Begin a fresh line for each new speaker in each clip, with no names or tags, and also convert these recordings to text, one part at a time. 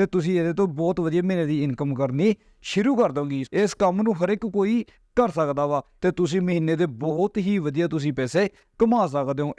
ਤੇ ਤੁਸੀਂ ਇਹਦੇ ਤੋਂ ਬਹੁਤ ਵਧੀਆ ਮਹੀਨੇ ਦੀ ਇਨਕਮ ਕਰਨੀ ਸ਼ੁਰੂ ਕਰ ਦੋਗੇ ਇਸ ਕੰਮ ਨੂੰ ਹਰ ਇੱਕ ਕੋਈ ਕਰ ਸਕਦਾ ਵਾ ਤੇ ਤੁਸੀਂ ਮਹੀਨੇ ਦੇ ਬਹੁਤ ਹੀ ਵਧੀਆ ਤੁਸੀਂ ਪੈਸੇ ਕਮਾ ਸਕਦੇ ਹੋ।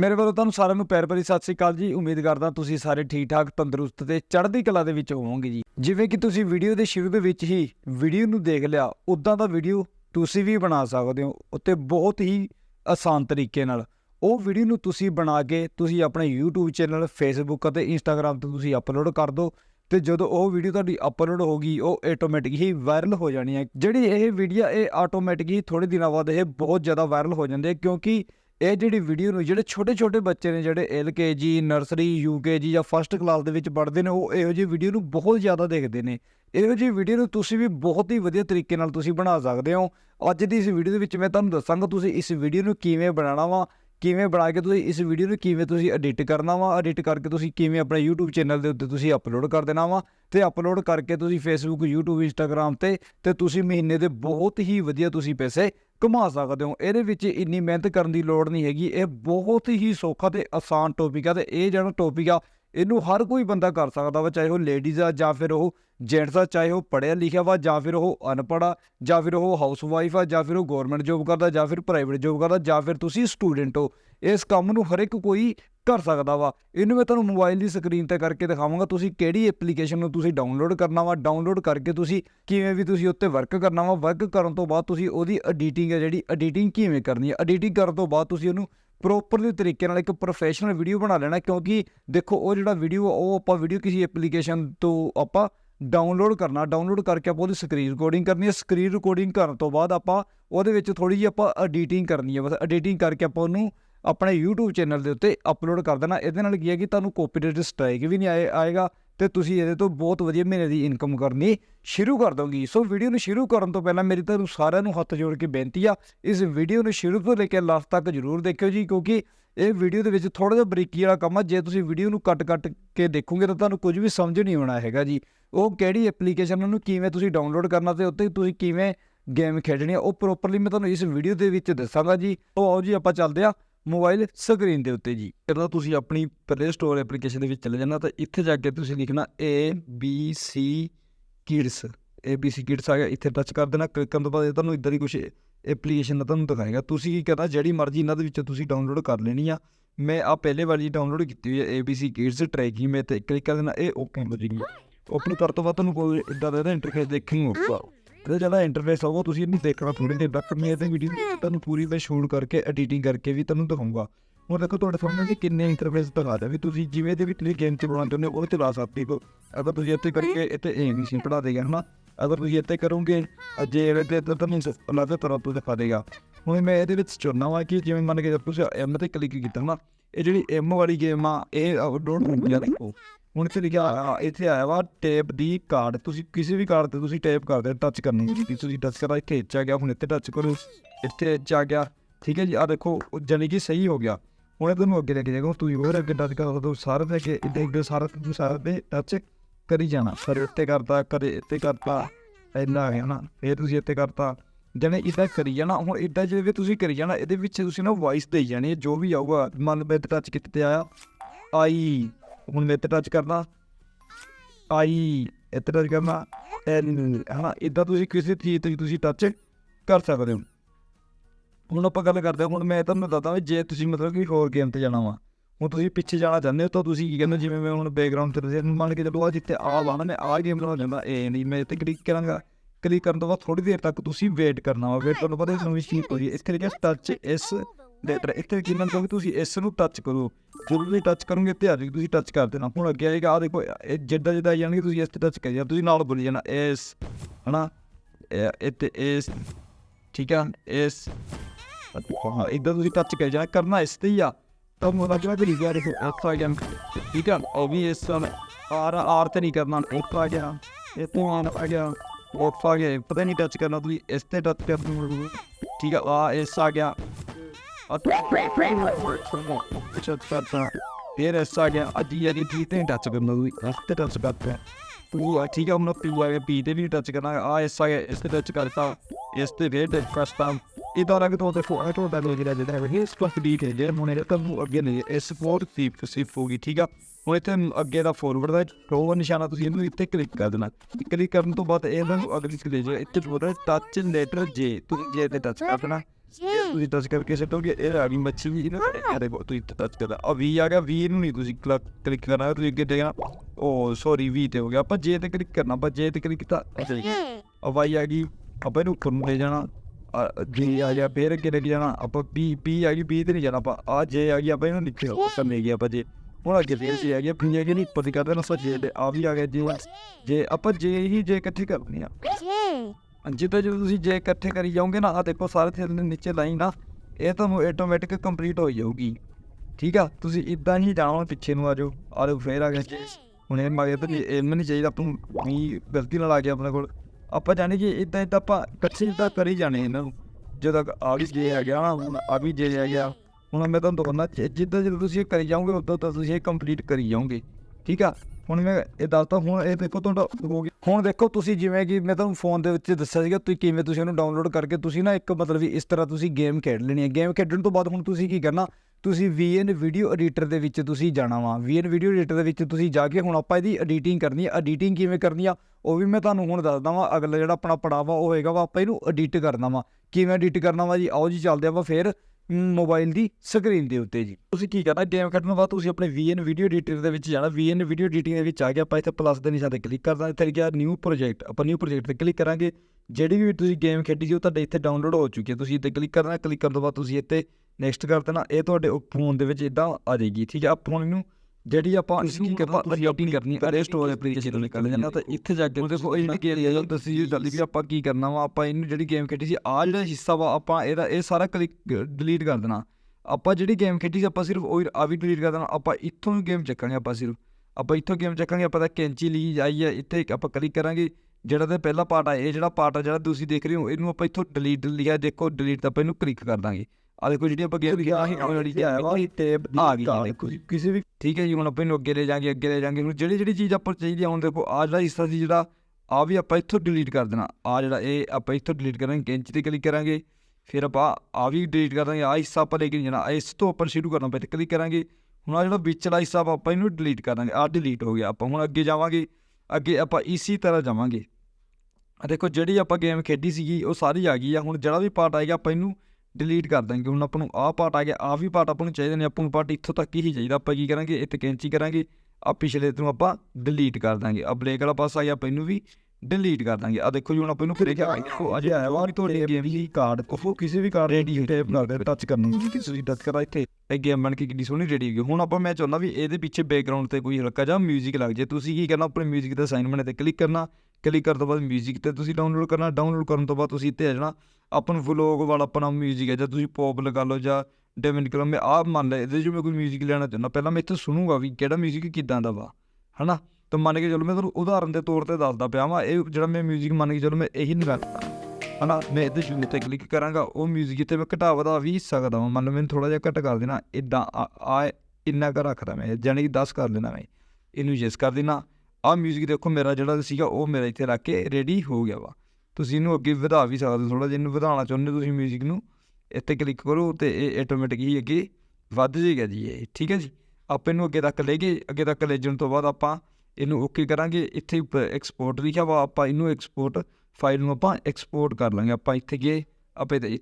ਮੇਰੇ ਵੱਲੋਂ ਤੁਹਾਨੂੰ ਸਾਰਿਆਂ ਨੂੰ ਪਿਆਰ ਭਰੀ ਸਤਿ ਸ੍ਰੀ ਅਕਾਲ ਜੀ। ਉਮੀਦ ਕਰਦਾ ਤੁਸੀਂ ਸਾਰੇ ਠੀਕ ਠਾਕ ਤੰਦਰੁਸਤ ਤੇ ਚੜ੍ਹਦੀ ਕਲਾ ਦੇ ਵਿੱਚ ਹੋਵੋਗੇ ਜੀ। ਜਿਵੇਂ ਕਿ ਤੁਸੀਂ ਵੀਡੀਓ ਦੇ ਸ਼ੁਰੂ ਦੇ ਵਿੱਚ ਹੀ ਵੀਡੀਓ ਨੂੰ ਦੇਖ ਲਿਆ ਉਦਾਂ ਦਾ ਵੀਡੀਓ ਤੁਸੀਂ ਵੀ ਬਣਾ ਸਕਦੇ ਹੋ ਉੱਤੇ ਬਹੁਤ ਹੀ ਆਸਾਨ ਤਰੀਕੇ ਨਾਲ। ਉਹ ਵੀਡੀਓ ਨੂੰ ਤੁਸੀਂ ਬਣਾ ਕੇ ਤੁਸੀਂ ਆਪਣੇ YouTube ਚੈਨਲ, Facebook ਅਤੇ Instagram ਤੇ ਤੁਸੀਂ ਅਪਲੋਡ ਕਰ ਦਿਓ ਤੇ ਜਦੋਂ ਉਹ ਵੀਡੀਓ ਤੁਹਾਡੀ ਅਪਲੋਡ ਹੋ ਗਈ, ਉਹ ਆਟੋਮੈਟਿਕ ਹੀ ਵਾਇਰਲ ਹੋ ਜਾਣੀ ਹੈ। ਜਿਹੜੀ ਇਹ ਵੀਡੀਓ ਇਹ ਆਟੋਮੈਟਿਕ ਹੀ ਥੋੜੇ ਦਿਨਾਂ ਬਾਅਦ ਇਹ ਬਹੁਤ ਜ਼ਿਆਦਾ ਵਾਇਰਲ ਹੋ ਜਾਂਦੇ ਆ ਕਿਉਂਕਿ ਇਹ ਜਿਹੜੀ ਵੀਡੀਓ ਨੂੰ ਜਿਹੜੇ ਛੋਟੇ ਛੋਟੇ ਬੱਚੇ ਨੇ ਜਿਹੜੇ ਐਲਕੇਜੀ ਨਰਸਰੀ ਯੂਕੇਜੀ ਜਾਂ ਫਸਟ ਕਲਾਸ ਦੇ ਵਿੱਚ ਪੜ੍ਹਦੇ ਨੇ, ਉਹ ਇਹੋ ਜਿਹੀ ਵੀਡੀਓ ਨੂੰ ਬਹੁਤ ਜ਼ਿਆਦਾ ਦੇਖਦੇ ਨੇ। ਇਹੋ ਜਿਹੀ ਵੀਡੀਓ ਨੂੰ ਤੁਸੀਂ ਵੀ ਬਹੁਤ ਹੀ ਵਧੀਆ ਤਰੀਕੇ ਨਾਲ ਤੁਸੀਂ ਬਣਾ ਸਕਦੇ ਹੋ। ਅੱਜ ਦੀ ਇਸ ਵੀਡੀਓ ਦੇ ਵਿੱਚ ਮੈਂ ਤੁਹਾਨੂੰ ਦੱਸਾਂਗਾ ਤੁਸੀਂ ਇਸ ਵੀਡੀਓ ਨੂੰ ਕਿਵੇਂ ਬਣਾਉਣਾ ਵਾ, ਕਿਵੇਂ ਬਣਾ ਕੇ ਤੁਸੀਂ ਇਸ ਵੀਡੀਓ ਨੂੰ ਕਿਵੇਂ ਤੁਸੀਂ ਐਡਿਟ ਕਰਨਾ ਵਾ ਐਡਿਟ ਕਰਕੇ ਤੁਸੀਂ ਕਿਵੇਂ ਆਪਣੇ YouTube ਚੈਨਲ ਦੇ ਉੱਤੇ ਤੁਸੀਂ ਅਪਲੋਡ ਕਰ ਦੇਣਾ ਵਾ ਤੇ ਅਪਲੋਡ ਕਰਕੇ ਤੁਸੀਂ Facebook, YouTube, Instagram ਤੇ ਤੇ ਤੁਸੀਂ ਮਹੀਨੇ ਦੇ ਬਹੁਤ ਹੀ ਵਧੀਆ ਤੁਸੀਂ ਪੈਸੇ ਕਮਾ ਸਕਦੇ ਹੋ। ਇਹਦੇ ਵਿੱਚ ਇੰਨੀ ਮਿਹਨਤ ਕਰਨ ਦੀ ਲੋੜ ਨਹੀਂ ਹੈਗੀ। ਇਹ ਬਹੁਤ ਹੀ ਸੌਖਾ ਤੇ ਆਸਾਨ ਟੌਪਿਕ ਆ ਤੇ ਇਹ ਜਿਹੜਾ ਟੌਪਿਕ ਆ, ਇਹਨੂੰ ਹਰ ਕੋਈ ਬੰਦਾ ਕਰ ਸਕਦਾ ਵਾ, ਚਾਹੇ ਉਹ ਲੇਡੀਜ਼ ਆ ਜਾਂ ਫਿਰ ਉਹ ਜੈਂਟਸ ਆ, ਚਾਹੇ ਉਹ ਪੜ੍ਹਿਆ ਲਿਖਿਆ ਵਾ, ਜਾਂ ਫਿਰ ਉਹ ਅਨਪੜ੍ਹ ਆ, ਜਾਂ ਫਿਰ ਉਹ ਹਾਊਸ ਵਾਈਫ ਆ, ਜਾਂ ਫਿਰ ਉਹ ਗਵਰਨਮੈਂਟ ਜੋਬ ਕਰਦਾ, ਜਾਂ ਫਿਰ ਪ੍ਰਾਈਵੇਟ ਜੋਬ ਕਰਦਾ, ਜਾਂ ਫਿਰ ਤੁਸੀਂ ਸਟੂਡੈਂਟ ਹੋ। ਇਸ ਕੰਮ ਨੂੰ ਹਰ ਇੱਕ ਕੋਈ ਕਰ ਸਕਦਾ ਵਾ। ਇਹਨੂੰ ਮੈਂ ਤੁਹਾਨੂੰ ਮੋਬਾਈਲ ਦੀ ਸਕਰੀਨ ਤੇ ਕਰਕੇ ਦਿਖਾਵਾਂਗਾ। ਤੁਸੀਂ ਕਿਹੜੀ ਐਪਲੀਕੇਸ਼ਨ ਨੂੰ ਤੁਸੀਂ ਡਾਊਨਲੋਡ ਕਰਨਾ ਵਾ? ਡਾਊਨਲੋਡ ਕਰਕੇ ਤੁਸੀਂ ਕਿਵੇਂ ਵੀ ਤੁਸੀਂ ਉੱਤੇ ਵਰਕ ਕਰਨਾ ਵਾ? ਵਰਕ ਕਰਨ ਤੋਂ ਬਾਅਦ ਤੁਸੀਂ ਉਹਦੀ ਐਡੀਟਿੰਗ ਹੈ ਜਿਹੜੀ ਐਡੀਟਿੰਗ ਕਿਵੇਂ ਕਰਨੀ ਹੈ? ਐਡੀਟਿੰਗ ਕਰਨ ਤੋਂ ਬਾਅਦ ਤੁਸੀਂ ਉਹਨੂੰ ਪ੍ਰੋਪਰਲੀ ਤਰੀਕੇ ਨਾਲ ਇੱਕ ਪ੍ਰੋਫੈਸ਼ਨਲ ਵੀਡੀਓ ਬਣਾ ਲੈਣਾ ਕਿਉਂਕਿ ਦੇਖੋ, ਉਹ ਜਿਹੜਾ ਵੀਡੀਓ ਉਹ ਆਪਾਂ ਵੀਡੀਓ ਕਿਸੇ ਐਪਲੀਕੇਸ਼ਨ ਤੋਂ ਆਪਾਂ ਡਾਊਨਲੋਡ ਕਰਨਾ। ਡਾਊਨਲੋਡ ਕਰਕੇ ਆਪਾਂ ਉਹਦੀ ਸਕਰੀਨ ਰਿਕਾਰਡਿੰਗ ਕਰਨੀ ਹੈ। ਸਕਰੀਨ ਰਿਕਾਰਡਿੰਗ ਕਰਨ ਤੋਂ ਬਾਅਦ ਆਪਾਂ ਉਹਦੇ ਵਿੱਚ ਥੋੜੀ ਜਿਹੀ ਆਪਾਂ ਐਡੀਟਿੰਗ ਕਰਨੀ ਹੈ। ਬਸ ਐਡੀਟਿੰਗ ਕਰਕੇ ਆਪਾਂ ਉਹਨੂੰ ਆਪਣੇ YouTube ਚੈਨਲ ਦੇ ਉੱਤੇ ਅਪਲੋਡ ਕਰ ਦੇਣਾ। ਇਹਦੇ ਨਾਲ ਕੀ ਹੈ ਕਿ ਤੁਹਾਨੂੰ ਕਾਪੀਰਾਈਟ ਸਟ੍ਰਾਈਕ ਵੀ ਨਹੀਂ ਆਏ, ਆਏਗਾ ਤੇ ਤੁਸੀਂ ਇਹਦੇ ਤੋਂ ਬਹੁਤ ਵਧੀਆ ਮਹੀਨੇ ਦੀ ਇਨਕਮ ਕਰਨੀ ਸ਼ੁਰੂ ਕਰ ਦੋਗੇ ਸੋ ਵੀਡੀਓ ਨੂੰ ਸ਼ੁਰੂ ਕਰਨ ਤੋਂ ਪਹਿਲਾਂ ਮੇਰੀ ਤੁਹਾਨੂੰ ਸਾਰਿਆਂ ਨੂੰ ਹੱਥ ਜੋੜ ਕੇ ਬੇਨਤੀ ਆ, ਇਸ ਵੀਡੀਓ ਨੂੰ ਸ਼ੁਰੂ ਤੋਂ ਲੈ ਕੇ ਲਾਸਟ ਤੱਕ ਜਰੂਰ ਦੇਖਿਓ ਜੀ, ਕਿਉਂਕਿ ਇਹ ਵੀਡੀਓ ਦੇ ਵਿੱਚ ਥੋੜਾ ਜਿਹਾ ਬਰੀਕੀ ਵਾਲਾ ਕੰਮ ਆ। ਜੇ ਤੁਸੀਂ ਵੀਡੀਓ ਨੂੰ ਕੱਟ-ਕੱਟ ਕੇ ਦੇਖੋਗੇ ਤਾਂ ਤੁਹਾਨੂੰ ਕੁਝ ਵੀ ਸਮਝ ਨਹੀਂ ਆਉਣਾ ਹੈਗਾ ਜੀ। ਉਹ ਕਿਹੜੀ ਐਪਲੀਕੇਸ਼ਨ ਨੂੰ ਕਿਵੇਂ ਤੁਸੀਂ ਡਾਊਨਲੋਡ ਕਰਨਾ ਤੇ ਉੱਤੇ ਤੁਸੀਂ ਕਿਵੇਂ ਗੇਮ ਖੇਡਣੀ ਆ, ਉਹ ਪ੍ਰੋਪਰਲੀ ਮੈਂ ਤੁਹਾਨੂੰ ਇਸ ਵੀਡੀਓ ਦੇ ਵਿੱਚ ਦੱਸਾਂਗਾ ਜੀ। ਉਹ ਆਓ ਜੀ, ਆਪਾਂ ਚੱਲਦੇ ਆ। ਮੋਬਾਈਲ ਸਕਰੀਨ ਦੇ ਉੱਤੇ ਜੀ। ਇਹਦਾ ਤੁਸੀਂ ਆਪਣੀ ਪਲੇ ਸਟੋਰ ਐਪਲੀਕੇਸ਼ਨ ਦੇ ਵਿੱਚ ਚਲੇ ਜਾਣਾ ਤਾਂ ਇੱਥੇ ਜਾ ਕੇ ਤੁਸੀਂ ਲਿਖਣਾ A B C Kids A B C Kids ਆ ਗਿਆ। ਇੱਥੇ ਟੱਚ ਕਰ ਦੇਣਾ। ਕਲਿੱਕ ਕਰਨ ਤੋਂ ਬਾਅਦ ਇਹ ਤੁਹਾਨੂੰ ਇਦਾਂ ਦੀ ਕੁਝ ਐਪਲੀਕੇਸ਼ਨ ਦਾ ਤੁਹਾਨੂੰ ਦਿਖਾਏਗਾ। ਤੁਸੀਂ ਕੀ ਕਰਨਾ? ਜਿਹੜੀ ਮਰਜ਼ੀ ਇਹਨਾਂ ਦੇ ਵਿੱਚੋਂ ਤੁਸੀਂ ਡਾਊਨਲੋਡ ਕਰ ਲੈਣੀ ਆ। ਮੈਂ ਆ ਪਹਿਲੇ ਵਾਲੀ ਡਾਊਨਲੋਡ ਕੀਤੀ ਹੋਈ ਹੈ ABC Kids ਟਰੈਕਿੰਗ ਮੈਂ ਤੇ ਕਲਿੱਕ ਕਰ ਦੇਣਾ। ਇਹ ਓਪਨ ਹੋ ਜਾਏਗੀ। ਓਪਨ ਕਰਨ ਤੋਂ ਬਾਅਦ ਤੁਹਾਨੂੰ ਕੋਈ ਇਦਾਂ ਦਾ ਇੰਟਰਫੇਸ ਦੇਖਣ ਨੂੰ ਆਊਗਾ ਤੇ ਜਿਹੜਾ ਇੰਟਰਫੇਸ ਆਊਗਾ ਤੁਸੀਂ ਇਹਨੂੰ ਦੇਖਣਾ ਥੋੜੀ ਦੇਰ ਤੱਕ। ਮੈਂ ਇਹਦੇ ਵੀਡੀਓ ਤੁਹਾਨੂੰ ਪੂਰੀ ਮੈਂ ਸ਼ੂਟ ਕਰਕੇ ਐਡੀਟਿੰਗ ਕਰਕੇ ਵੀ ਤੁਹਾਨੂੰ ਦਿਖਾਊਂਗਾ। ਹੁਣ ਦੇਖੋ ਤੁਹਾਡੇ ਸਾਹਮਣੇ ਕਿ ਕਿੰਨੇ ਇੰਟਰਫੇਸ ਦਿਖਾ ਰਿਹਾ ਵੀ ਤੁਸੀਂ ਜਿਵੇਂ ਦੇ ਵੀ ਤੁਸੀਂ ਗੇਮ ਚ ਬਣਾਉਂਦੇ ਹੋ ਉਹ ਚਲਾ ਸਕਦੇ ਹੋ। ਅਗਰ ਤੁਸੀਂ ਇੱਥੇ ਕਰਕੇ ਇੱਥੇ ਇਹ ਨਹੀਂ ਸੀ ਪੜਾ ਦੇਗਾ ਹਨਾ? ਅਗਰ ਤੁਸੀਂ ਇੱਥੇ ਕਰੋਗੇ ਜੇ ਇਹਦੇ ਤੇ ਤੁਹਾਨੂੰ ਅਲੱਗ ਤਰ੍ਹਾਂ ਤੋਂ ਦਿਖਾ ਦੇਗਾ। ਹੁਣ ਮੈਂ ਇਹਦੇ ਵਿੱਚ ਚੁਣਨਾ ਵਾ ਕਿ ਜਿਵੇਂ ਮੰਨ ਕੇ ਤੁਸੀਂ ਐਮ ਤੇ ਕਲਿੱਕ ਕੀਤਾ ਨਾ ਇਹ ਜਿਹੜੀ ਐਮ ਵਾਲੀ ਗੇਮ ਆ ਇਹ ਡੋਂਟ ਹੁੰਦੀ ਆ ਦੇਖੋ ਹੁਣ ਇੱਥੇ ਲਿਖਿਆ ਆ ਇੱਥੇ ਆਇਆ ਵਾ ਟੇਪ ਦੀ ਕਾਰਡ ਤੁਸੀਂ ਕਿਸੇ ਵੀ ਕਾਰਡ ਤੇ ਤੁਸੀਂ ਟੇਪ ਕਰਦੇ ਟੱਚ ਕਰਨੀ ਹੈ ਤੁਸੀਂ ਟੱਚ ਕਰਾ ਇੱਥੇ ਇੱਚ ਆ ਗਿਆ, ਹੁਣ ਇੱਥੇ ਟੱਚ ਕਰੋ। ਇੱਥੇ ਇੱਚ ਆ ਗਿਆ। ਠੀਕ ਹੈ ਜੀ ਆ ਦੇਖੋ, ਉਹ ਜਾਣੀ ਕਿ ਸਹੀ ਹੋ ਗਿਆ। ਹੁਣ ਇਹ ਤੁਹਾਨੂੰ ਅੱਗੇ ਲੈ ਕੇ ਜਾਏਗਾ ਤੁਸੀਂ ਹੋਰ ਅੱਗੇ ਟੱਚ ਕਰ ਦੋ ਸਾਰੇ ਤੇ ਅੱਗੇ ਇੱਥੇ ਅੱਗੇ ਸਾਰਾ ਤੁਸੀਂ ਸਾਰਾ ਤੇ ਟੱਚ ਕਰੀ ਜਾਣਾ। ਫਿਰ ਉੱਤੇ ਕਰਤਾ, ਕਦੇ ਇੱਥੇ ਕਰਤਾ, ਇੰਨਾ ਆ ਗਿਆ ਨਾ, ਫਿਰ ਤੁਸੀਂ ਇੱਥੇ ਕਰਤਾ। ਜਿਵੇਂ ਇਦਾਂ ਕਰੀ ਜਾਣਾ, ਹੁਣ ਇਦਾਂ ਜਿਵੇਂ ਤੁਸੀਂ ਕਰੀ ਜਾਣਾ, ਇਹਦੇ ਵਿੱਚ ਤੁਸੀਂ ਨਾ ਵੌਇਸ ਦੇਈ ਜਾਣੀ, ਜੋ ਵੀ ਆਊਗਾ, ਮੰਨ ਮੈਂ ਟੱਚ ਕੀਤੇ ਆਇਆ, ਆਈ। ਹੁਣ ਮੈਂ ਇੱਥੇ ਟੱਚ ਕਰਨਾ। ਆਈ, ਇੱਥੇ ਟੱਚ ਕਰਨਾ। ਐਨ, ਹਨਾ ਇਦਾਂ ਤੁਸੀਂ ਕਿਸੇ ਚੀਜ਼ ਤੇ ਤੁਸੀਂ ਟੱਚ ਕਰ ਸਕਦੇ ਹੋ। ਹੁਣ ਆਪਾਂ ਗੱਲ ਕਰਦੇ ਹਾਂ, ਹੁਣ ਮੈਂ ਤੁਹਾਨੂੰ ਦੱਸਦਾ ਵੀ ਜੇ ਤੁਸੀਂ ਮਤਲਬ ਕਿ ਹੋਰ ਗੇਮ ਤੇ ਜਾਣਾ ਵਾ, ਹੁਣ ਤੁਸੀਂ ਪਿੱਛੇ ਜਾਣਾ ਚਾਹੁੰਦੇ ਹੋ, ਤਾਂ ਤੁਸੀਂ ਕੀ ਕਹਿੰਦੇ ਜਿਵੇਂ ਮੈਂ ਹੁਣ ਬੈਕਗ੍ਰਾਉਂਡ ਤੇ ਤੁਸੀਂ ਮੰਨ ਕੇ ਚੱਲੋ ਆ ਜਿੱਥੇ ਆ ਵਾਣਾ ਮੈਂ ਆ ਗੇਮ ਲਾਉਣਾ ਚਾਹੁੰਦਾ, ਇਹ ਨਹੀਂ, ਮੈਂ ਇੱਥੇ ਕਲਿੱਕ ਕਰਾਂਗਾ। ਕਲਿੱਕ ਕਰਨ ਤੋਂ ਬਾਅਦ ਥੋੜੀ ਦੇਰ ਤੱਕ ਤੁਸੀਂ ਵੇਟ ਕਰਨਾ ਵਾ ਵੇਟ ਤੁਹਾਨੂੰ ਪਤਾ ਇਸ ਨੂੰ ਵੀ ਸ਼ੀਟ ਹੋ ਜੀ ਇੱਥੇ ਲਿਖਿਆ ਟੱਚ ਇਸ ਲੈਟਰ ਇੱਥੇ ਕੀ ਮੰਨ ਤੁਸੀਂ, ਇਸ ਨੂੰ ਟੱਚ ਕਰੋ। ਜਦੋਂ ਤੁਸੀਂ ਟੱਚ ਕਰੋਗੇ ਤੇ ਆ ਜਾਏਗੀ ਤੁਸੀਂ ਟੱਚ ਕਰ ਦੇਣਾ। ਹੁਣ ਅੱਗੇ ਆਏਗਾ ਆ ਦੇਖੋ, ਇਹ ਜਿੱਦਾਂ ਜਿੱਦਾਂ ਜਾਣਗੇ, ਤੁਸੀਂ ਇਸ ਤੇ ਟੱਚ ਕਰੀ ਜਾਣਾ, ਤੁਸੀਂ ਨਾਲ ਬੋਲੀ ਜਾਣਾ, ਇਸ, ਹਨਾ? ਇਹ- ਇੱਥੇ ਇਸ, ਠੀਕ ਆ? ਇਸ, ਹਾਂ, ਇਦਾਂ ਤੁਸੀਂ ਟੱਚ ਕਰੀ ਜਾਣਾ, ਕਰਨਾ ਇਸ ਤੇ ਹੀ ਆ। ਤਾਂ ਮੋਲਾ ਜਿਹੜਾ ਵੀ ਲਿਖਿਆ ਦੇਖੋ ਐਕਸ ਆ ਗਿਆ। ਠੀਕ ਆ? ਉਹ ਵੀ ਇਸ ਆਰ ਆਰ ਤੇ ਨਹੀਂ ਕਰਨਾ ਇੱਕ ਆ ਗਿਆ। ਇਹ ਤੋਂ ਆਨ ਆ ਗਿਆ। ਉਹ ਆ ਗਿਆ ਪਤਾ ਨਹੀਂ ਟੱਚ ਕਰਨਾ ਤੁਸੀਂ, ਇਸ ਤੇ ਟੱਚ ਕਰਨਾ। ਠੀਕ ਆ? ਆ, ਇਸ ਆ ਗਿਆ। ਅੱਛਾ ਅੱਛਾ ਫਿਰ ਇਸ ਆ ਗਿਆ ਅੱਜ ਯਾਰੀ ਕੀ ਤੇ ਟੱਚ ਕਰਨਾ ਤੁਸੀਂ ਇਸ ਠੀਕ ਆ ਹੁਣ ਪੀ ਆ ਪੀ ਤੇ ਵੀ ਟੱਚ ਕਰਨਾ ਆ ਇਸ ਆ ਇਸ ਤੇ ਟੱਚ ਕਰਤਾ ਇਸ ਤੇ ਰੇਟ ਕਸਟਮ ਇਦਾਂ ਲੱਗ ਤੋਂ ਤੇ ਫੋਟੋ ਤੋਂ ਦਾ ਜਿਹੜਾ ਜਿਹੜਾ ਹੈ ਇਸ ਤੋਂ ਦੀ ਤੇ ਜੇ ਮੋਨੇ ਤਾਂ ਅੱਗੇ ਨੇ ਇਸ ਫੋਰ ਸੀ ਸਿਫ ਹੋਗੀ ਠੀਕ ਆ ਹੁਣ ਇੱਥੇ ਅੱਗੇ ਦਾ ਫੋਰਵਰਡ ਦਾ ਟੋ ਨਿਸ਼ਾਨਾ ਤੁਸੀਂ ਇਹਨੂੰ ਇੱਥੇ ਕਲਿੱਕ ਕਰ ਦੇਣਾ ਕਲਿੱਕ ਕਰਨ ਤੋਂ ਬਾਅਦ ਇਹਨਾਂ ਨੂੰ ਅਗਲੀ ਸਟੇਜ ਇੱਥੇ ਬੋਲਦਾ ਟੱਚ ਲੈਟਰ ਜੇ ਤੁਸੀਂ ਜੇ ਤੇ ਟੱਚ ਕਰ ਦੇਣਾ ਤੁਸੀਂ ਟੱਚ ਕਰਕੇ ਸੱਟੋਗੇ ਇਹ ਆ ਗਈ ਮੱਛੀ ਇਹਨਾਂ ਨੇ ਕੋ ਤੁਸੀਂ ਟੱਚ ਕਰਦਾ ਆ ਵੀ ਆ ਗਿਆ ਵੀ ਨੂੰ ਨਹੀਂ ਤੁਸੀਂ ਕਲਿੱਕ ਕਰਨਾ ਤੁਸੀਂ ਅੱਗੇ ਦੇਖਣਾ। ਉਹ ਸੌਰੀ ਵੀ ਤੇ ਹੋ ਗਿਆ। ਆਪਾਂ ਜੇ ਤੇ ਕਲਿੱਕ ਕਰਨਾ ਆਪਾਂ ਜੇ ਤੇ ਕਲਿੱਕ ਕੀਤਾ ਆ ਵਾਈ ਆ ਗਈ ਆਪਾਂ ਇਹਨੂੰ ਉੱਪਰ ਨੂੰ ਲੈ ਜਾਣਾ ਜੀ ਆ ਗਿਆ ਫੇਰ ਅੱਗੇ ਲੈ ਜਾਣਾ। ਆਪਾਂ ਪੀ ਪੀ ਆ ਗਈ ਪੀ ਤੇ ਨਹੀਂ ਜਾਣਾ ਆਪਾਂ। ਆ ਜੇ ਆ ਗਈ ਆਪਾਂ ਇਹਨੂੰ ਨਿਕਲ ਉੱਪਰ ਲੈ ਗਿਆ ਆਪਾਂ ਜੇ। ਹੁਣ ਅੱਗੇ ਫੇਰ ਜੇ ਆ ਗਿਆ ਪੀ ਆ ਗਿਆ ਨਹੀਂ ਦੀ ਕਰਦੇ ਨਾ ਸੱਜੇ ਤੇ ਆ ਵੀ ਆ ਗਿਆ ਜੇ ਜੇ ਆਪਾਂ ਜੇ ਹੀ ਜੇ ਇਕੱਠੇ ਕਰਨੀ ਆ। ਜਿੱਦਾਂ ਜਦੋਂ ਤੁਸੀਂ ਜੇ ਇਕੱਠੇ ਕਰੀ ਜਾਓਗੇ ਨਾ ਆ ਦੇਖੋ ਸਾਰੇ ਥੱਲੇ ਦੇ ਨੀਚੇ ਲਾਈਨ ਨਾ ਇਹ ਤੁਹਾਨੂੰ ਆਟੋਮੈਟਿਕ ਕੰਪਲੀਟ ਹੋ ਜਾਊਗੀ। ਠੀਕ ਆ? ਤੁਸੀਂ ਇਦਾਂ ਹੀ ਜਾਣਾ ਪਿੱਛੇ ਨੂੰ ਆ ਜਾਓ। ਆ ਜਾਓ ਫੇਰ ਆ ਗਿਆ ਹੁਣ ਇਹ ਮਗੇ ਤਾਂ ਇਹ ਨਹੀਂ ਚਾਹੀਦਾ ਆਪਾਂ ਨੂੰ, ਵੀ ਗਲਤੀ ਨਾਲ ਆ ਗਿਆ ਆਪਣੇ ਕੋਲ। ਆਪਾਂ ਜਾਣੇ ਕਿ ਇਦਾਂ ਇਦਾਂ ਆਪਾਂ ਇਕੱਠੇ ਇਦਾਂ ਕਰੀ ਜਾਣੇ ਇਹਨਾਂ ਨੂੰ। ਜਦੋਂ ਤੱਕ ਆ ਵੀ ਜੇ ਆ ਗਿਆ ਨਾ, ਹੁਣ ਆ ਵੀ ਜੇ ਆ ਗਿਆ। ਹੁਣ ਮੈਂ ਤੁਹਾਨੂੰ ਦੱਸਣਾ ਜਿੱਦਾਂ ਜਦੋਂ ਤੁਸੀਂ ਇਹ ਕਰੀ ਜਾਓਗੇ, ਉਦੋਂ ਤਾਂ ਤੁਸੀਂ ਇਹ ਕੰਪਲੀਟ ਕਰੀ ਜਾਓਗੇ। ਠੀਕ ਆ? ਹੁਣ ਮੈਂ ਇਹ ਦੱਸਦਾ, ਹੁਣ ਇਹ ਦੇਖੋ ਤੁਹਾਡਾ ਹੋ ਗਿਆ। ਹੁਣ ਦੇਖੋ ਤੁਸੀਂ ਜਿਵੇਂ ਕਿ ਮੈਂ ਤੁਹਾਨੂੰ ਫੋਨ ਦੇ ਵਿੱਚ ਦੱਸਿਆ ਸੀਗਾ, ਤੁਸੀਂ ਕਿਵੇਂ ਤੁਸੀਂ ਉਹਨੂੰ ਡਾਊਨਲੋਡ ਕਰਕੇ ਤੁਸੀਂ ਨਾ ਇੱਕ ਮਤਲਬ ਵੀ ਇਸ ਤਰ੍ਹਾਂ ਤੁਸੀਂ ਗੇਮ ਖੇਡ ਲੈਣੀ ਹੈ। ਗੇਮ ਖੇਡਣ ਤੋਂ ਬਾਅਦ ਹੁਣ ਤੁਸੀਂ ਕੀ ਕਰਨਾ, ਤੁਸੀਂ VN ਵੀਡੀਓ ਐਡੀਟਰ ਦੇ ਵਿੱਚ ਤੁਸੀਂ ਜਾਣਾ ਵਾ। VN ਵੀਡੀਓ ਐਡੀਟਰ ਦੇ ਵਿੱਚ ਤੁਸੀਂ ਜਾ ਕੇ ਹੁਣ ਆਪਾਂ ਇਹਦੀ ਐਡੀਟਿੰਗ ਕਰਨੀ ਹੈ। ਐਡੀਟਿੰਗ ਕਿਵੇਂ ਕਰਨੀ ਆ, ਉਹ ਵੀ ਮੈਂ ਤੁਹਾਨੂੰ ਹੁਣ ਦੱਸਦਾ ਵਾਂ। ਅਗਲਾ ਜਿਹੜਾ ਆਪਣਾ ਪੜਾਅ ਵਾ, ਉਹ ਹੋਏਗਾ ਵਾ, ਆਪਾਂ ਇਹਨੂੰ ਐਡਿਟ ਕਰਨਾ ਵਾ। ਕਿਵੇਂ ਐਡਿਟ ਕਰਨਾ ਵਾ ਜੀ? ਆਓ ਜੀ, ਚੱਲਦੇ ਆਪਾਂ ਫੇਰ। ਮੋਬਾਈਲ ਦੀ ਸਕਰੀਨ ਦੇ ਉੱਤੇ ਜੀ। ਤੁਸੀਂ ਕੀ ਕਰਨਾ ਗੇਮ ਖੇਡਣ ਤੋਂ ਬਾਅਦ ਤੁਸੀਂ ਆਪਣੇ VN ਵੀਡੀਓ ਐਡੀਟਰ ਦੇ ਵਿੱਚ ਜਾਣਾ। VN ਵੀਡੀਓ ਐਡੀਟਿੰਗ ਦੇ ਵਿੱਚ ਆ ਗਿਆ ਆਪਾਂ ਇੱਥੇ ਪਲੱਸ ਦੇ ਨਿਸ਼ਾਨ ਤੇ ਕਲਿੱਕ ਕਰਦਾ ਇੱਥੇ ਲਿਖਿਆ ਨਿਊ ਪ੍ਰੋਜੈਕਟ ਆਪਾਂ ਨਿਊ ਪ੍ਰੋਜੈਕਟ ਤੇ ਕਲਿੱਕ ਕਰਾਂਗੇ। ਜਿਹੜੀ ਵੀ ਤੁਸੀਂ ਗੇਮ ਖੇਡੀ ਜੀ ਉਹ ਤੁਹਾਡੇ ਇੱਥੇ ਡਾਊਨਲੋਡ ਹੋ ਚੁੱਕੀ ਹੈ। ਤੁਸੀਂ ਇੱਥੇ ਕਲਿੱਕ ਕਰਨਾ। ਕਲਿੱਕ ਕਰਨ ਤੋਂ ਬਾਅਦ ਤੁਸੀਂ ਇੱਥੇ ਨੈਕਸਟ ਕਰ ਦੇਣਾ। ਇਹ ਤੁਹਾਡੇ ਫੋਨ ਦੇ ਵਿੱਚ ਇਦਾਂ ਆ ਜਾਏਗੀ। ਠੀਕ ਹੈ ਫੋਨ ਨੂੰ ਜਿਹੜੀ ਆਪਾਂ ਇਸ ਕੀ ਕਰਨਾ ਐਡੀਟਿੰਗ ਕਰਨੀ ਹੈ ਅਰੇ ਸਟੋਰ ਐਪਲੀਕੇਸ਼ਨ ਤੋਂ ਨਿਕਲ ਜਾਣਾ ਤਾਂ ਇੱਥੇ ਜਾ ਕੇ ਦੇਖੋ ਇਹ ਕੀ ਹੈ ਜਦੋਂ ਤੁਸੀਂ ਜਲਦੀ ਵੀ ਆਪਾਂ ਕੀ ਕਰਨਾ ਵਾ ਆਪਾਂ ਇਹਨੂੰ ਜਿਹੜੀ ਗੇਮ ਖੇਡੀ ਸੀ ਆ ਜਿਹੜਾ ਹਿੱਸਾ ਵਾ ਆਪਾਂ ਇਹਦਾ ਇਹ ਸਾਰਾ ਕਲਿੱਕ ਡਿਲੀਟ ਕਰ ਦੇਣਾ। ਆਪਾਂ ਜਿਹੜੀ ਗੇਮ ਖੇਡੀ ਸੀ ਆਪਾਂ ਸਿਰਫ ਉਹ ਆ ਵੀ ਡਿਲੀਟ ਕਰ ਦੇਣਾ ਆਪਾਂ ਇੱਥੋਂ ਹੀ ਗੇਮ ਚੱਕਾਂਗੇ ਆਪਾਂ ਸਿਰਫ। ਆਪਾਂ ਇੱਥੋਂ ਗੇਮ ਚੱਕਾਂਗੇ ਆਪਾਂ ਤਾਂ ਕੈਂਚੀ ਲਈ ਆਈ ਹੈ ਇੱਥੇ ਆਪਾਂ ਕਲਿੱਕ ਕਰਾਂਗੇ ਜਿਹੜਾ ਤੇ ਪਹਿਲਾ ਪਾਰਟ ਆ ਇਹ ਜਿਹੜਾ ਪਾਰਟ ਆ ਜਿਹੜਾ ਤੁਸੀਂ ਦੇਖ ਰਹੇ ਹੋ ਇਹਨੂੰ ਆਪਾਂ ਇੱਥੋਂ ਡਿਲੀਟ ਲਿਖਿਆ ਦੇਖੋ ਡਿਲੀਟ ਤਾਂ ਆਪਾਂ ਇਹਨੂੰ ਕਲਿੱਕ ਕਰ ਦਾਂਗੇ। ਆ ਦੇਖੋ ਜਿਹੜੀ ਆਪਾਂ ਗੇਮ ਲਿਖਿਆ ਆਹੀ ਜਿਹੜੀ ਆਇਆ ਵਾ ਟੈਬ ਆ ਗਈ ਦੇਖੋ ਕਿਸੇ ਵੀ ਠੀਕ ਹੈ ਜੀ ਹੁਣ ਆਪਾਂ ਇਹਨੂੰ ਅੱਗੇ ਲੈ ਜਾਾਂਗੇ ਅੱਗੇ ਲੈ ਜਾਾਂਗੇ ਹੁਣ ਜਿਹੜੀ ਜਿਹੜੀ ਚੀਜ਼ ਆਪਾਂ ਚਾਹੀਦੀ ਆ ਹੁਣ ਦੇਖੋ ਆ ਜਿਹੜਾ ਹਿੱਸਾ ਸੀ ਜਿਹੜਾ ਆ ਵੀ ਆਪਾਂ ਇੱਥੋਂ ਡਿਲੀਟ ਕਰ ਦੇਣਾ। ਆ ਜਿਹੜਾ ਇਹ ਆਪਾਂ ਇੱਥੋਂ ਡਿਲੀਟ ਕਰਾਂਗੇ ਕੈਂਚੀ ਤੇ ਕਲਿੱਕ ਕਰਾਂਗੇ। ਫਿਰ ਆਪਾਂ ਆ ਵੀ ਡਿਲੀਟ ਕਰ ਦਾਂਗੇ ਆ ਹਿੱਸਾ ਆਪਾਂ ਲੈ ਕੇ ਜਾਣਾ। ਇਸ ਤੋਂ ਆਪਾਂ ਸ਼ੁਰੂ ਕਰਨਾ ਪਹਿਲੇ ਕਲਿੱਕ ਕਰਾਂਗੇ। ਹੁਣ ਆ ਜਿਹੜਾ ਵਿਚਲਾ ਹਿੱਸਾ ਆਪਾਂ ਇਹਨੂੰ ਡਿਲੀਟ ਕਰ ਦਾਂਗੇ। ਆ ਡਿਲੀਟ ਹੋ ਗਿਆ। ਆਪਾਂ ਹੁਣ ਅੱਗੇ ਜਾਵਾਂਗੇ। ਅੱਗੇ ਆਪਾਂ ਇਸੇ ਤਰ੍ਹਾਂ ਜਾਵਾਂਗੇ। ਆ ਦੇਖੋ ਜਿਹੜੀ ਆਪਾਂ ਗੇਮ ਖੇਡੀ ਸੀਗੀ ਉਹ ਸਾਰੀ ਆ ਗਈ ਆ। ਹੁਣ ਜਿਹੜਾ ਵੀ ਪਾਰਟ ਆਏਗਾ ਆਪਾਂ ਇਹਨੂੰ ਡਿਲੀਟ ਕਰ ਦਾਂਗੇ ਹੁਣ ਆਪਾਂ ਨੂੰ ਆਹ ਪਾਰਟ ਆ ਗਿਆ ਆ ਵੀ ਪਾਰਟ ਆਪਾਂ ਨੂੰ ਚਾਹੀਦੇ ਨੇ ਆਪਾਂ ਨੂੰ ਪਾਰਟ ਇੱਥੋਂ ਤੱਕ ਹੀ ਚਾਹੀਦਾ ਆਪਾਂ ਕੀ ਕਰਾਂਗੇ ਇੱਥੇ ਕੈਂਚੀ ਕਰਾਂਗੇ ਆ ਪਿਛਲੇ ਤੋਂ ਆਪਾਂ ਡਿਲੀਟ ਕਰ ਦਾਂਗੇ ਆ ਬ੍ਰੇਕ ਵਾਲਾ ਪਾਸਾ ਆ ਆਪਾਂ ਇਹਨੂੰ ਵੀ ਡਿਲੀਟ ਕਰ ਦਾਂਗੇ ਆ ਦੇਖੋ ਜੀ ਹੁਣ ਆਪਾਂ ਇਹਨੂੰ ਫਿਰ ਕਿਹਾ ਦੇਖੋ ਅਜੇ ਆਇਆ ਵਾ ਤੁਹਾਡੇ ਗੇਮ ਦੀ ਕਾਰਡ ਉਹ ਕਿਸੇ ਵੀ ਕਾਰਡ ਰੈਡੀ ਟੇਪ ਨਾਲ ਟੱਚ ਕਰਨਾ ਕਿਸੇ ਵੀ ਟੱਚ ਕਰਾ ਇੱਥੇ ਇਹ ਗੇਮ ਬਣ ਕੇ ਕਿੰਨੀ ਸੋਹਣੀ ਰੈਡੀ ਹੋ ਗਈ ਹੁਣ ਆਪਾਂ ਮੈਂ ਚਾਹੁੰਦਾ ਵੀ ਇਹਦੇ ਪਿੱਛੇ ਬੈਕਗ੍ਰਾਉਂਡ ਤੇ ਕੋਈ ਹਲਕਾ ਜਿਹਾ 뮤직 ਲੱਗ ਜੇ ਤੁਸੀਂ ਕੀ ਕਰਨਾ ਆਪਣੇ 뮤직 ਦਾ ਅਸਾਈਨਮੈਂਟ ਤੇ ਕਲਿੱਕ ਕਰਨਾ ਕਲਿੱਕ ਕਰਨ ਤੋਂ ਬਾਅਦ 뮤직 ਤੇ ਤੁਸੀਂ ਡਾਊਨਲੋਡ ਕਰਨਾ ਡਾਊਨਲੋਡ ਕਰਨ ਤੋਂ ਬਾਅਦ ਤੁਸੀਂ ਇੱਥੇ ਆ ਜਾਣਾ ਆਪਾਂ ਨੂੰ ਵਲੌਗ ਵਾਲਾ ਆਪਣਾ 뮤직 ਹੈ ਜਾਂ ਤੁਸੀਂ ਪੌਪ ਲਗਾ ਲਓ ਜਾਂ ਡੈਮਨ ਕਰੋ ਮੈਂ ਆਪ ਮੰਨ ਲਿਆ ਇਹਦੇ 'ਚ ਮੈਂ ਕੋਈ 뮤직 ਲੈਣਾ ਚਾਹੁੰਦਾ ਪਹਿਲਾਂ ਮੈਂ ਇੱਥੇ ਸੁਣੂਗਾ ਵੀ ਕਿਹੜਾ 뮤직 ਕਿੱਦਾਂ ਦਾ ਵਾ ਹਨਾ ਤਾਂ ਮੰਨ ਕੇ ਚਲੋ ਮੈਂ ਤੁਹਾਨੂੰ ਉਦਾਹਰਨ ਦੇ ਤੌਰ ਤੇ ਦੱਸਦਾ ਪਿਆ ਵਾਂ ਇਹ ਜਿਹੜਾ ਮੈਂ 뮤직 ਮੰਨ ਕੇ ਚਲੋ ਮੈਂ ਇਹੀ ਨਹੀਂ ਕਰਦਾ ਹਨਾ ਮੈਂ ਇਹਦੇ ਸ਼ੂਨ ਤੇ ਕਲਿੱਕ ਕਰਾਂਗਾ ਉਹ 뮤직 ਤੇ ਮੈਂ ਘਟਾ ਵਧਾ ਵੀ ਸਕਦਾ ਵਾਂ ਮੰਨ ਲਓ ਮੈਨੂੰ ਥੋੜਾ ਜਿਹਾ ਘਟ ਕਰ ਦੇਣਾ ਇਦਾਂ ਆ ਇੰਨਾ ਕਰ ਰੱਖਦਾ ਮੈਂ ਜਾਨੀ ਕਿ 10 ਕਰ ਦੇਣਾ ਮੈਂ ਇਹਨੂੰ ਯੈਸ ਕਰ ਦੇਣਾ ਆ 뮤직 ਦੇਖੋ ਮੇਰਾ ਜਿਹੜਾ ਸੀਗਾ ਉਹ ਮੇਰਾ ਇੱਥੇ ਰੱਖ ਕੇ ਰੈਡੀ ਹੋ ਗਿਆ ਵਾ ਤੁਸੀਂ ਇਹਨੂੰ ਅੱਗੇ ਵਧਾ ਵੀ ਸਕਦੇ ਹੋ ਥੋੜਾ ਜਿਹਾ ਇਹਨੂੰ ਵਧਾਉਣਾ ਚਾਹੁੰਦੇ ਤੁਸੀਂ 뮤직 ਨੂੰ, ਇੱਥੇ ਕਲਿੱਕ ਕਰੋ ਤੇ ਇਹ ਆਟੋਮੈਟਿਕ ਹੀ ਅੱਗੇ ਵੱਧ ਜਾਏਗਾ ਜੀ ਇਹ, ਠੀਕ ਹੈ ਜੀ? ਆਪਾਂ ਇਹਨੂੰ ਅੱਗੇ ਤੱਕ ਲੈ ਗਏ, ਅੱਗੇ ਤੱਕ ਲੈ ਜਾਣ ਤੋਂ ਬਾਅਦ ਆਪਾਂ ਇਹਨੂੰ ਓਕੇ ਕਰਾਂਗੇ, ਇੱਥੇ ਐਕਸਪੋਰਟ ਲਿਖਿਆ ਵਾ ਆਪਾਂ ਇਹਨੂੰ ਐਕਸਪੋਰਟ ਫਾਈਲ ਨੂੰ ਆਪਾਂ ਐਕਸਪੋਰਟ ਕਰ ਲਾਂਗੇ, ਆਪਾਂ ਇੱਥੇ ਗਏ ਆਪਾਂ ਤੇ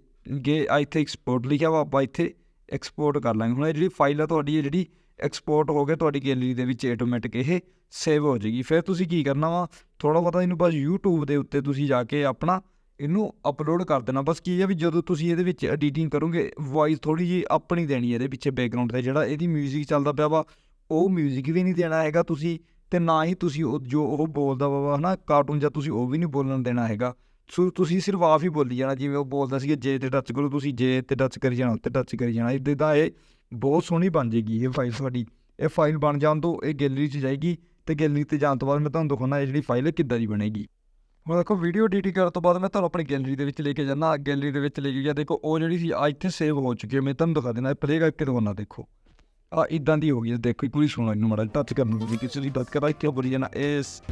ਗਏ ਇੱਥੇ ਐਕਸਪੋਰਟ ਲਿਖਿਆ ਵਾ, ਆਪਾਂ ਇੱਥੇ ਐਕਸਪੋਰਟ ਕਰ ਲਾਂਗੇ। ਹੁਣ ਇਹ ਜਿਹੜੀ ਫਾਈਲ ਆ ਤੁਹਾਡੀ, ਇਹ ਜਿਹੜੀ ਐਕਸਪੋਰਟ ਹੋ ਕੇ ਤੁਹਾਡੀ ਗੈਲਰੀ ਦੇ ਵਿੱਚ ਆਟੋਮੈਟਿਕ ਇਹ ਸੇਵ ਹੋ ਜਾਏਗੀ ਫਿਰ ਤੁਸੀਂ ਕੀ ਕਰਨਾ ਵਾ ਥੋੜਾ ਬਹੁਤਾ ਇਹਨੂੰ ਬਸ YouTube ਦੇ ਉੱਤੇ ਤੁਸੀਂ ਜਾ ਕੇ ਆਪਣਾ ਇਹਨੂੰ ਅਪਲੋਡ ਕਰ ਦੇਣਾ ਬਸ ਕੀ ਹੈ ਵੀ ਜਦੋਂ ਤੁਸੀਂ ਇਹਦੇ ਵਿੱਚ ਐਡੀਟਿੰਗ ਕਰੋਗੇ ਵੌਇਸ ਥੋੜੀ ਜੀ ਆਪਣੀ ਦੇਣੀ ਹੈ ਇਹਦੇ ਪਿੱਛੇ ਬੈਕਗ੍ਰਾਉਂਡ ਤੇ ਜਿਹੜਾ ਇਹਦੀ 뮤직 ਚੱਲਦਾ ਪਿਆ ਵਾ ਉਹ 뮤직 ਵੀ ਨਹੀਂ ਦੇਣਾ ਹੈਗਾ ਤੁਸੀਂ ਤੇ ਨਾ ਹੀ ਤੁਸੀਂ ਉਹ ਜੋ ਉਹ ਬੋਲਦਾ ਵਾ ਹਨਾ ਕਾਰਟੂਨ ਜਾਂ ਤੁਸੀਂ ਉਹ ਵੀ ਨਹੀਂ ਬੋਲਣ ਦੇਣਾ ਹੈਗਾ ਸੋ ਤੁਸੀਂ ਸਿਰਫ ਆਪ ਹੀ ਬੋਲੀ ਜਾਣਾ ਜਿਵੇਂ ਉਹ ਬੋਲਦਾ ਸੀ ਜੇ ਤੇ ਟੱਚ ਕਰੋ ਤੁਸੀਂ ਜੇ ਤੇ ਟੱਚ ਕਰੀ ਜਾਣਾ ਉੱਤੇ ਟੱਚ ਕਰੀ ਜਾਣਾ ਇਦਾਂ ਦਾ ਇਹ ਬਹੁਤ ਸੋਹਣੀ ਬਣ ਜੇਗੀ ਇਹ ਫਾਈਲ ਤੁਹਾਡੀ। ਇਹ ਫਾਈਲ ਬਣ ਜਾਣ ਤੋਂ ਇਹ ਗੈਲਰੀ 'ਚ ਜਾਏਗੀ ਤੇ ਗੈਲਰੀ ਤੇ ਜਾਣ ਤੋਂ ਬਾਅਦ ਮੈਂ ਤੁਹਾਨੂੰ ਦਿਖਾਉਣਾ ਇਹ ਜਿਹੜੀ ਫਾਈਲ ਹੈ ਕਿੱਦਾਂ ਦੀ ਬਣੇਗੀ। ਹੁਣ ਦੇਖੋ ਵੀਡੀਓ ਐਡੀਟਿੰਗ ਕਰਨ ਤੋਂ ਬਾਅਦ ਮੈਂ ਤੁਹਾਨੂੰ ਆਪਣੀ ਗੈਲਰੀ ਦੇ ਵਿੱਚ ਲੈ ਕੇ ਜਾਣਾ ਗੈਲਰੀ ਦੇ ਵਿੱਚ ਲੈ ਕੇ ਗਿਆ ਦੇਖੋ ਉਹ ਜਿਹੜੀ ਸੀ ਆ ਇੱਥੇ ਸੇਵ ਹੋ ਚੁੱਕੀ ਹੈ ਮੈਂ ਤੁਹਾਨੂੰ ਦਿਖਾ ਦੇਣਾ ਪਲੇ ਕਰਕੇ ਦਿਖਾਉਣਾ ਦੇਖੋ। ਆ ਇਦਾਂ ਦੀ ਹੋ ਗਈ ਹੈ, ਦੇਖੋ ਪੂਰੀ ਸੁਣੋ ਇਹਨੂੰ ਮਾੜਾ ਟੱਚ ਕਰਨ ਨੂੰ ਵੀ ਕਿਸੇ ਦੀ ਟੱਚ ਕਰਾ ਇੱਥੇ ਬੋਲੀ ਜਾਣਾ ਇਸ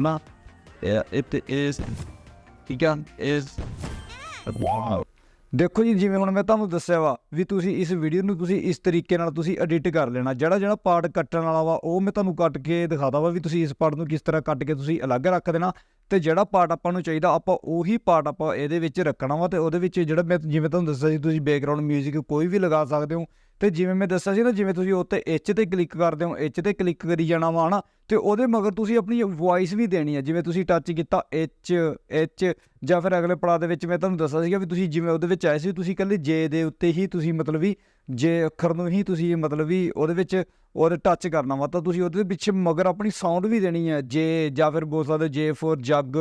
ਨਾ ਇਹ ਇੱਥੇ ਇਸ ਠੀਕ ਆ ਇਸ ਦੇਖੋ ਜੀ, ਜਿਵੇਂ ਹੁਣ ਮੈਂ ਤੁਹਾਨੂੰ ਦੱਸਿਆ ਵਾ ਵੀ ਤੁਸੀਂ ਇਸ ਵੀਡੀਓ ਨੂੰ ਤੁਸੀਂ ਇਸ ਤਰੀਕੇ ਨਾਲ ਤੁਸੀਂ ਐਡਿਟ ਕਰ ਲੈਣਾ। ਜਿਹੜਾ ਜਿਹੜਾ ਪਾਰਟ ਕੱਟਣ ਵਾਲਾ ਵਾ, ਉਹ ਮੈਂ ਤੁਹਾਨੂੰ ਕੱਟ ਕੇ ਦਿਖਾਦਾ ਵਾ ਵੀ ਤੁਸੀਂ ਇਸ ਪਾਰਟ ਨੂੰ ਕਿਸ ਤਰ੍ਹਾਂ ਕੱਟ ਕੇ ਤੁਸੀਂ ਅਲੱਗ ਰੱਖ ਦੇਣਾ ਤੇ ਜਿਹੜਾ ਪਾਰਟ ਆਪਾਂ ਨੂੰ ਚਾਹੀਦਾ, ਆਪਾਂ ਉਹੀ ਪਾਰਟ ਆਪਾਂ ਇਹਦੇ ਵਿੱਚ ਰੱਖਣਾ ਵਾ ਤੇ ਉਹਦੇ ਵਿੱਚ ਜਿਹੜਾ ਮੈਂ ਜਿਵੇਂ ਤੁਹਾਨੂੰ ਦੱਸਿਆ ਸੀ ਤੁਸੀਂ ਬੈਕਗ੍ਰਾਉਂਡ 뮤직 ਕੋਈ ਵੀ ਲਗਾ ਸਕਦੇ ਹੋ ਤੇ ਜਿਵੇਂ ਮੈਂ ਦੱਸਿਆ ਸੀ ਨਾ, ਜਿਵੇਂ ਤੁਸੀਂ ਉੱਤੇ ਐਚ ਤੇ ਕਲਿੱਕ ਕਰਦੇ ਹੋ ਐਚ ਤੇ ਕਲਿੱਕ ਕਰੀ ਜਾਣਾ ਵਾ ਹਨਾ ਤੇ ਉਹਦੇ ਮਗਰ ਤੁਸੀਂ ਆਪਣੀ ਵੌਇਸ ਵੀ ਦੇਣੀ ਹੈ ਜਿਵੇਂ ਤੁਸੀਂ ਟੱਚ ਕੀਤਾ ਐਚ ਐਚ ਜਾਂ ਫਿਰ ਅਗਲੇ ਪੜਾਅ ਦੇ ਵਿੱਚ ਮੈਂ ਤੁਹਾਨੂੰ ਦੱਸਿਆ ਸੀਗਾ ਵੀ ਤੁਸੀਂ ਜਿਵੇਂ ਉਹਦੇ ਵਿੱਚ ਆਏ ਸੀ, ਤੁਸੀਂ ਇਕੱਲੇ ਜੇ ਦੇ ਉੱਤੇ ਹੀ ਤੁਸੀਂ ਮਤਲਬ ਵੀ ਜੇ ਅੱਖਰ ਨੂੰ ਹੀ ਤੁਸੀਂ ਮਤਲਬ ਵੀ ਉਹਦੇ ਵਿੱਚ ਉਹਦੇ ਟੱਚ ਕਰਨਾ ਵਾ, ਤਾਂ ਤੁਸੀਂ ਉਹਦੇ ਪਿੱਛੇ ਮਗਰ ਆਪਣੀ ਸਾਊਂਡ ਵੀ ਦੇਣੀ ਹੈ ਜੇ ਜਾਂ ਫਿਰ ਬੋਲ ਸਕਦੇ ਜੇ ਫੋਰ ਜੱਗ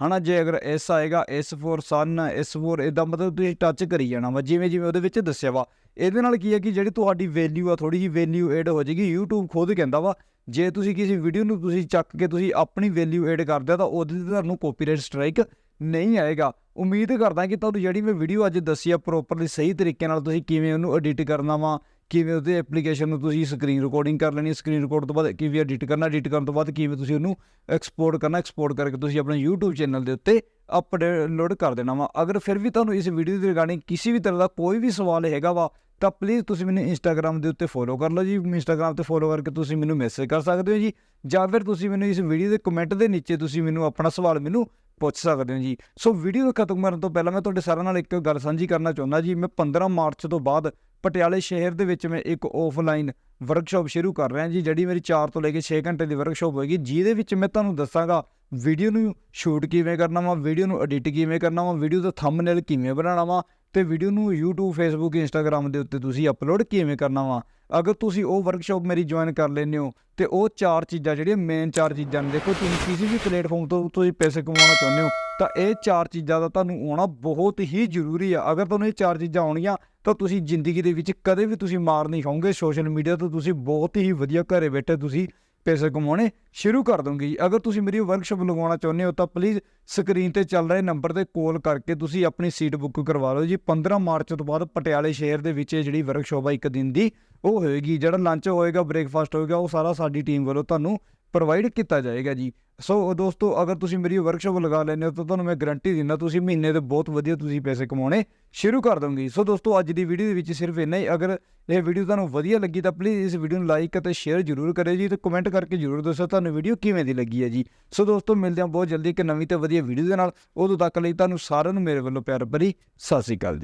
ਹਨਾ, ਜੇ ਅਗਰ ਐਸ ਆਏਗਾ, ਇਸ ਫੋਰ ਸਨ ਐਸ ਫੋਰ ਇਦਾਂ ਮਤਲਬ ਤੁਸੀਂ ਟੱਚ ਕਰੀ ਜਾਣਾ ਵਾ, ਜਿਵੇਂ ਜਿਵੇਂ ਉਹਦੇ ਵਿੱਚ ਦੱਸਿਆ ਵਾ। ਇਹਦੇ ਨਾਲ ਕੀ ਹੈ ਕਿ ਜਿਹੜੀ ਤੁਹਾਡੀ ਵੈਲਿਊ ਆ ਥੋੜੀ ਜਿਹੀ ਵੈਲਿਊ ਐਡ ਹੋ ਜਾਏਗੀ। YouTube ਖੁਦ ਕਹਿੰਦਾ ਵਾ, ਜੇ ਤੁਸੀਂ ਕਿਸੇ ਵੀਡੀਓ ਨੂੰ ਤੁਸੀਂ ਚੱਕ ਕੇ ਤੁਸੀਂ ਆਪਣੀ ਵੈਲਿਊ ਐਡ ਕਰਦੇ ਹੋ, ਤਾਂ ਉਹਦੇ ਤੇ ਤੁਹਾਨੂੰ ਕਾਪੀਰਾਈਟ ਸਟ੍ਰਾਈਕ ਨਹੀਂ ਆਏਗਾ। ਉਮੀਦ ਕਰਦਾ ਕਿ ਤੁਹਾਨੂੰ ਜਿਹੜੀ ਮੈਂ ਵੀਡੀਓ ਅੱਜ ਦੱਸੀ ਆ ਪ੍ਰੋਪਰਲੀ ਸਹੀ ਤਰੀਕੇ ਨਾਲ ਤੁਸੀਂ ਕਿਵੇਂ ਉਹਨੂੰ ਐਡਿਟ ਕਰਨਾ ਵਾ ਕਿਵੇਂ ਉਹਦੇ ਐਪਲੀਕੇਸ਼ਨ ਨੂੰ ਤੁਸੀਂ ਸਕਰੀਨ ਰਿਕਾਰਡਿੰਗ ਕਰ ਲੈਣੀ ਸਕਰੀਨ ਰਿਕਾਰਡ ਤੋਂ ਬਾਅਦ ਕਿਵੇਂ ਐਡਿਟ ਕਰਨਾ ਐਡਿਟ ਕਰਨ ਤੋਂ ਬਾਅਦ ਕਿਵੇਂ ਤੁਸੀਂ ਉਹਨੂੰ ਐਕਸਪੋਰਟ ਕਰਨਾ ਐਕਸਪੋਰਟ ਕਰਕੇ ਤੁਸੀਂ ਆਪਣੇ YouTube ਚੈਨਲ ਦੇ ਉੱਤੇ ਅਪਲੋਡ ਕਰ ਦੇਣਾ ਵਾ। ਅਗਰ ਫਿਰ ਵੀ ਤੁਹਾਨੂੰ ਇਸ ਵੀਡੀਓ ਦੀ ਰਿਗਾਰਡਿੰਗ ਕਿਸੇ ਵੀ ਤਰ੍ਹਾਂ ਦਾ ਕੋਈ ਵੀ ਸਵਾਲ ਹੈਗਾ ਵਾ, ਤਾਂ ਪਲੀਜ਼ ਤੁਸੀਂ ਮੈਨੂੰ ਇੰਸਟਾਗ੍ਰam ਦੇ ਉੱਤੇ ਫੋਲੋ ਕਰ ਲਓ ਜੀ। ਇੰਸਟਾਗ੍ਰam ਤੇ ਫੋਲੋ ਕਰਕੇ ਤੁਸੀਂ ਮੈਨੂੰ ਮੈਸੇਜ ਕਰ ਸਕਦੇ ਹੋ ਜੀ। ਜਾਂ ਫਿਰ ਤੁਸੀਂ ਮੈਨੂੰ ਇਸ ਵੀਡੀਓ ਦੇ ਕਮੈਂਟ ਦੇ ਨੀਚੇ ਤੁਸੀਂ ਮੈਨੂੰ ਆਪਣਾ ਸਵਾਲ ਮੈਨੂੰ ਪੁੱਛ ਸਕਦੇ ਹੋ ਜੀ। ਸੋ ਵੀਡੀਓ ਖਤਮ ਕਰਨ ਤੋਂ ਪਹਿਲਾਂ ਮੈਂ ਤੁਹਾਡੇ ਸਾਰਿਆਂ ਨਾਲ ਇੱਕ ਗੱਲ ਸਾਂਝੀ ਕਰਨਾ ਚਾਹੁੰਦਾ ਜੀ। ਮੈਂ 15 ਮਾਰਚ ਤੋਂ ਬਾਅਦ ਪਟਿਆਲੇ ਸ਼ਹਿਰ ਦੇ ਵਿੱਚ ਮੈਂ ਇੱਕ ਆਫਲਾਈਨ ਵਰਕਸ਼ਾਪ ਸ਼ੁਰੂ ਕਰ ਰਿਹਾ ਜੀ, ਜਿਹੜੀ ਮੇਰੀ 4 ਤੋਂ ਲੈ ਕੇ 6 ਘੰਟੇ ਦੀ ਵਰਕਸ਼ਾਪ ਹੋਏਗੀ, ਜਿਹਦੇ ਵਿੱਚ ਮੈਂ ਤੁਹਾਨੂੰ ਦੱਸਾਂਗਾ ਵੀਡੀਓ ਨੂੰ ਸ਼ੂਟ ਕਿਵੇਂ ਕਰਨਾ ਵਾ ਵੀਡੀਓ ਨੂੰ ਐਡਿਟ ਕਿਵੇਂ ਕਰਨਾ ਵਾ ਵੀਡੀਓ ਦਾ ਥੰਬਨੇਲ ਕਿਵੇਂ ਬਣਾਉਣਾ ਵਾ ਤੇ ਵੀਡੀਓ ਨੂੰ YouTube, Facebook, Instagram ਦੇ ਉੱਤੇ ਤੁਸੀਂ ਅਪਲੋਡ ਕਿਵੇਂ ਕਰਨਾ ਵਾ। ਅਗਰ ਤੁਸੀਂ ਉਹ ਵਰਕਸ਼ਾਪ ਮੇਰੀ ਜੁਆਇਨ ਕਰ ਲੈਂਦੇ ਹੋ ਤੇ ਉਹ ਚਾਰ ਚੀਜ਼ਾਂ ਜਿਹੜੀਆਂ ਮੇਨ ਚਾਰ ਚੀਜ਼ਾਂ ਨੇ, ਦੇਖੋ ਤੁਸੀਂ ਕਿਸੇ ਵੀ ਪਲੇਟਫਾਰਮ ਤੋਂ ਤੁਸੀਂ ਪੈਸੇ ਕਮਾਉਣਾ ਚਾਹੁੰਦੇ ਹੋ, ਤਾਂ ਇਹ ਚਾਰ ਚੀਜ਼ਾਂ ਦਾ ਤੁਹਾਨੂੰ ਆਉਣਾ ਬਹੁਤ ਹੀ ਜ਼ਰੂਰੀ ਆ। ਅਗਰ ਤੁਹਾਨੂੰ ਇਹ ਚਾਰ ਚੀਜ਼ਾਂ ਆਉਣੀਆਂ, ਤਾਂ ਤੁਸੀਂ ਜ਼ਿੰਦਗੀ ਦੇ ਵਿੱਚ ਕਦੇ ਵੀ ਤੁਸੀਂ ਮਾਰ ਨਹੀਂ ਖਾਓਗੇ। ਸੋਸ਼ਲ ਮੀਡੀਆ ਤੋਂ ਤੁਸੀਂ ਬਹੁਤ ਹੀ ਵਧੀਆ ਘਰੇ ਬੈਠੇ ਤੁਸੀਂ ਪੈਸੇ ਕਮਾਉਣੇ ਸ਼ੁਰੂ ਕਰ ਦੋਗੇ ਜੀ। ਅਗਰ ਤੁਸੀਂ ਮੇਰੀ ਵਰਕਸ਼ਾਪ ਲਗਾਉਣਾ ਚਾਹੁੰਦੇ ਹੋ, ਤਾਂ ਪਲੀਜ਼ ਸਕਰੀਨ ਤੇ ਚੱਲ ਰਹੇ ਨੰਬਰ ਤੇ ਕਾਲ ਕਰਕੇ ਤੁਸੀਂ ਆਪਣੀ ਸੀਟ ਬੁੱਕ ਕਰਵਾ ਲਓ ਜੀ। 15 ਮਾਰਚ ਤੋਂ ਬਾਅਦ ਪਟਿਆਲੇ ਸ਼ਹਿਰ ਦੇ ਵਿੱਚ ਇਹ ਜਿਹੜੀ ਵਰਕਸ਼ਾਪ ਆ, ਇੱਕ ਦਿਨ ਦੀ, ਉਹ ਹੋਏਗੀ। ਜਿਹੜਾ ਲੰਚ ਹੋਏਗਾ ਬ੍ਰੇਕਫਾਸਟ ਹੋਏਗਾ, ਉਹ ਸਾਰਾ ਸਾਡੀ ਟੀਮ ਵੱਲੋਂ ਤੁਹਾਨੂੰ ਪ੍ਰੋਵਾਈਡ ਕੀਤਾ ਜਾਏਗਾ ਜੀ। ਸੋ ਦੋਸਤੋ, ਅਗਰ ਤੁਸੀਂ ਮੇਰੀ ਵਰਕਸ਼ਾਪ ਲਗਾ ਲੈਂਦੇ ਹੋ, ਤਾਂ ਤੁਹਾਨੂੰ ਮੈਂ ਗਾਰੰਟੀ ਦਿੰਦਾ, ਤੁਸੀਂ ਮਹੀਨੇ ਦੇ ਬਹੁਤ ਵਧੀਆ ਤੁਸੀਂ ਪੈਸੇ ਕਮਾਉਣੇ ਸ਼ੁਰੂ ਕਰ ਦੋਗੇ। ਸੋ ਦੋਸਤੋ, ਅੱਜ ਦੀ ਵੀਡੀਓ ਦੇ ਵਿੱਚ ਸਿਰਫ ਇੰਨਾ ਹੀ। ਅਗਰ ਇਹ ਵੀਡੀਓ ਤੁਹਾਨੂੰ ਵਧੀਆ ਲੱਗੀ, ਤਾਂ ਪਲੀਜ਼ ਇਸ ਵੀਡੀਓ ਨੂੰ ਲਾਈਕ ਅਤੇ ਸ਼ੇਅਰ ਜ਼ਰੂਰ ਕਰਿਓ ਜੀ ਤੇ ਕਮੈਂਟ ਕਰਕੇ ਜ਼ਰੂਰ ਦੱਸੋ ਤੁਹਾਨੂੰ ਵੀਡੀਓ ਕਿਵੇਂ ਦੀ ਲੱਗੀ ਹੈ ਜੀ। ਸੋ ਦੋਸਤੋ, ਮਿਲਦੇ ਹਾਂ ਬਹੁਤ ਜਲਦੀ ਇੱਕ ਨਵੀਂ ਤੇ ਵਧੀਆ ਵੀਡੀਓ ਦੇ ਨਾਲ। ਉਦੋਂ ਤੱਕ ਲਈ ਤੁਹਾਨੂੰ ਸਾਰਿਆਂ ਨੂੰ ਮੇਰੇ ਵੱਲੋਂ ਪਿਆਰ ਭਰੀ ਸਤਿ ਸ਼੍ਰੀ ਅਕਾਲ ਜੀ।